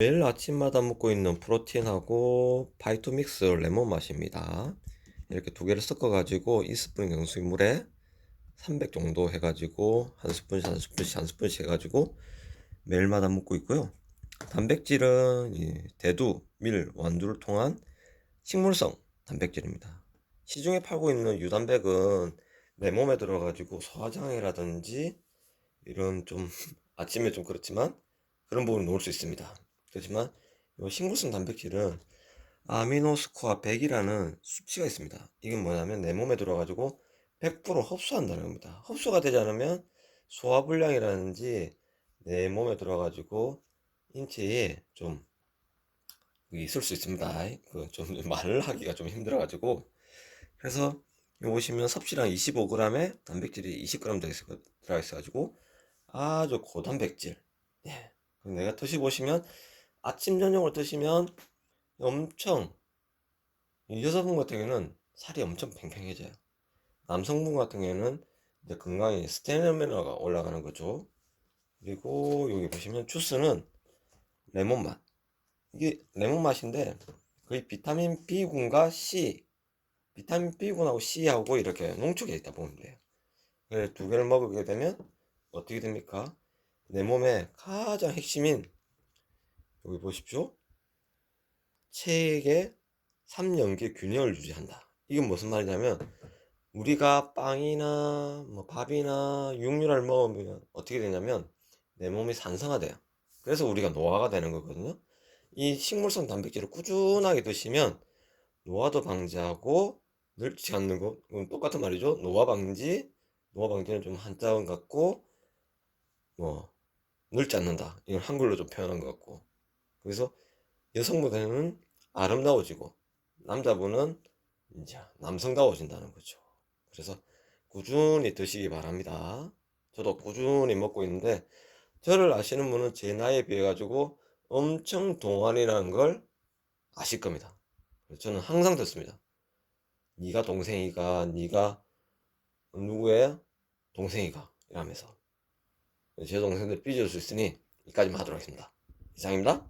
매일 아침마다 먹고 있는 프로틴하고 바이토믹스 레몬 맛입니다. 이렇게 두 개를 섞어가지고 2스푼 경수의 물에 300 정도 해가지고 한 스푼씩 한 스푼씩 한 스푼씩 해가지고 매일마다 먹고 있고요. 단백질은 이 대두, 밀, 완두를 통한 식물성 단백질입니다. 시중에 팔고 있는 유단백은 내 몸에 들어가지고 소화장애라든지 이런 좀 아침에 좀 그렇지만 그런 부분을 놓을 수 있습니다. 그렇지만 이 식물성 단백질은 아미노스코어 100이라는 수치가 있습니다. 이건 뭐냐면 내 몸에 들어가지고 100% 흡수한다는 겁니다. 흡수가 되지 않으면 소화불량이라든지 내 몸에 들어가지고 인체에 좀 있을 수 있습니다. 그좀 말을 하기가 좀 힘들어가지고 그래서 여기 보시면 섭씨랑 25g에 단백질이 20g 들어가 있어가지고 아주 고단백질. 예. 내가 드셔보시면 아침 저녁을 드시면 엄청 이 여성분 같은 경우는 살이 엄청 팽팽해져요. 남성분 같은 경우는 이제 건강에 스테미나가 올라가는 거죠. 그리고 여기 보시면 주스는 레몬 맛. 이게 레몬 맛인데 거의 비타민 B군과 C, 비타민 B군하고 C하고 이렇게 농축해 있다 보면 돼요. 그래서 두 개를 먹게 되면 어떻게 됩니까? 내 몸의 가장 핵심인 여기 보십시오. 체액의 3연계 균형을 유지한다. 이건 무슨 말이냐면 우리가 빵이나 뭐 밥이나 육류를 먹으면 어떻게 되냐면 내 몸이 산성화돼요. 그래서 우리가 노화가 되는 거거든요. 이 식물성 단백질을 꾸준하게 드시면 노화도 방지하고 늙지 않는 거 똑같은 말이죠. 노화 방지, 노화 방지는 좀 한자음 같고 뭐 늙지 않는다. 이걸 한글로 좀 표현한 것 같고 그래서 여성분은 아름다워지고 남자분은 이제 남성다워진다는 거죠. 그래서 꾸준히 드시기 바랍니다. 저도 꾸준히 먹고 있는데 저를 아시는 분은 제 나이에 비해 가지고 엄청 동안이라는 걸 아실 겁니다. 저는 항상 듣습니다. 네가 동생이가 네가 누구의 동생이가 이러면서 제 동생들 삐질 수 있으니 이까지만 하도록 하겠습니다. 이상입니다.